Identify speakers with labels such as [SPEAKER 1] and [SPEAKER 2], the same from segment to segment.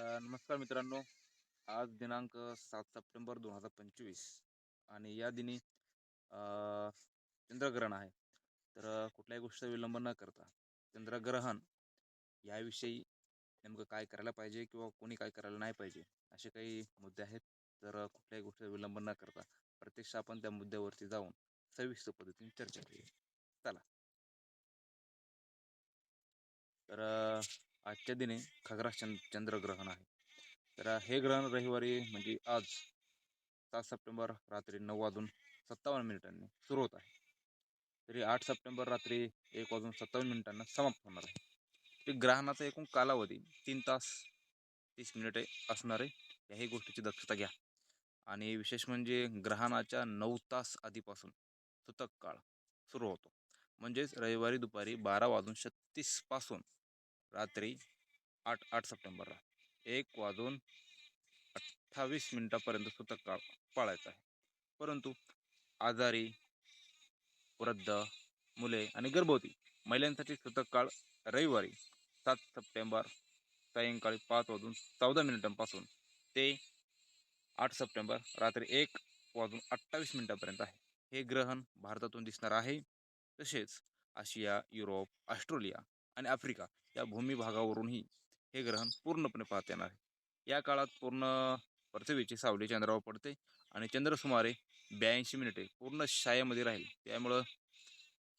[SPEAKER 1] नमस्कार मित्रांनो. आज दिनांक सात सप्टेंबर दोन हजार पंचवीस आणि या दिनी चंद्रग्रहण आहे. तर कुठल्याही गोष्टीचा विलंब न करता चंद्रग्रहण याविषयी नेमकं काय करायला पाहिजे किंवा कोणी काय करायला नाही पाहिजे असे काही मुद्दे आहेत. तर कुठल्याही गोष्टीचा विलंब न करता प्रत्यक्ष आपण त्या मुद्द्यावरती जाऊन सविस्तर पद्धतीने चर्चा करूया. चला. तर आजच्या दिनी खगरास चंद चंद्रग्रहण आहे. तर हे ग्रहण रविवारी म्हणजे आज सात सप्टेंबर रात्री नऊ वाजून सत्तावन्न मिनिटांनी सुरू होत आहे. तरी आठ सप्टेंबर रात्री एक वाजून सत्तावन्न मिनिटांना समाप्त होणार आहे. ते ग्रहणाचा एकूण कालावधी तीन तास तीस मिनिटे असणार आहे. याही गोष्टीची दक्षता घ्या. आणि विशेष म्हणजे ग्रहणाच्या नऊ तास आधीपासून सुतक काळ सुरू होतो. म्हणजेच रविवारी दुपारी बारा वाजून छत्तीसपासून रात्री आठ आठ सप्टेंबरला. एक वाजून अठ्ठावीस मिनिटापर्यंत सुतक का पाळायचा आहे. परंतु आजारी वृद्ध मुले आणि गर्भवती महिलांसाठी सुतक काळ रविवारी सात सप्टेंबर सायंकाळी पाच वाजून चौदा मिनिटांपासून ते आठ सप्टेंबर रात्री एक वाजून अठ्ठावीस मिनिटापर्यंत आहे. हे ग्रहण भारतातून दिसणार आहे. तसेच आशिया युरोप ऑस्ट्रेलिया आणि आफ्रिका या भूमिभागावरूनही हे ग्रहण पूर्णपणे पाहता येणार आहे. या काळात पूर्ण पृथ्वीची सावली चंद्रावर पडते आणि चंद्र सुमारे ब्याऐंशी मिनिटे पूर्ण छायेमध्ये राहील. त्यामुळं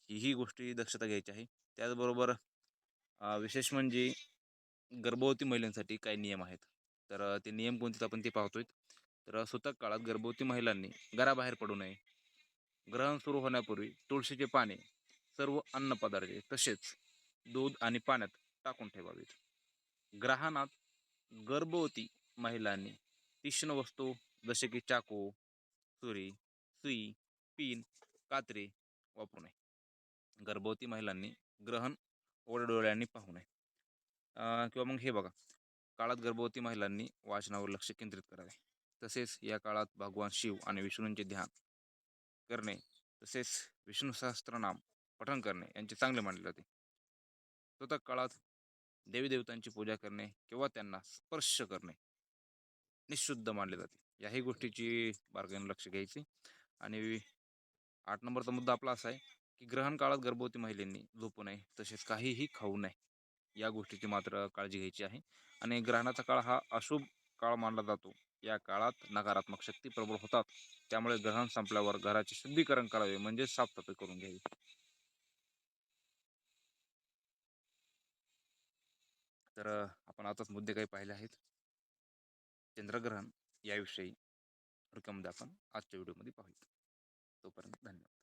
[SPEAKER 1] ही गोष्टी दक्षता घ्यायची आहे. त्याचबरोबर विशेष म्हणजे गर्भवती महिलांसाठी काही नियम आहेत. तर ते नियम कोणते आपण ते पाहतोय. तर अ, सुतक काळात गर्भवती महिलांनी घराबाहेर पडू नये. ग्रहण सुरू होण्यापूर्वी तुळशीचे पाने सर्व अन्नपदार्थ तसेच दूध आणि पाण्यात टाकून ठेवावीत. ग्रहणात गर्भवती महिलांनी तीक्ष्ण वस्तू जसे की चाकू सुरी सुई पिन कात्रे वापरू नये. गर्भवती महिलांनी ग्रहण ओढ डोळ्यांनी पाहू नये. किंवा मग हे बघा काळात गर्भवती महिलांनी वाचनावर लक्ष केंद्रित करावे. तसेच या काळात भगवान शिव आणि विष्णूंचे ध्यान करणे तसेच विष्णू सहस्त्रनाम पठण करणे यांचे चांगले मानले जाते. स्वतः काळात देवी देवतांची पूजा करणे किंवा त्यांना स्पर्श करणे निशुद्ध मानले जाते. याही गोष्टीची बारकाईने लक्ष घ्यायची. आणि आठ नंबरचा मुद्दा आपला असा आहे की ग्रहण काळात गर्भवती महिलांनी झोपू नये तसेच काहीही खाऊ नये या गोष्टीची मात्र काळजी घ्यायची आहे. आणि ग्रहणाचा काळ हा अशुभ काळ मानला जातो. या काळात नकारात्मक शक्ती प्रबळ होतात. त्यामुळे ग्रहण संपल्यावर घराचे शुद्धीकरण करावे म्हणजे साफसफाई करून घ्यावी. तर आपण आताच मुद्दे काही पाहिले आहेत. चंद्रग्रहण याविषयी. रिकमद आपण आजच्या व्हिडिओमध्ये पाहूया तोपर्यंत धन्यवाद.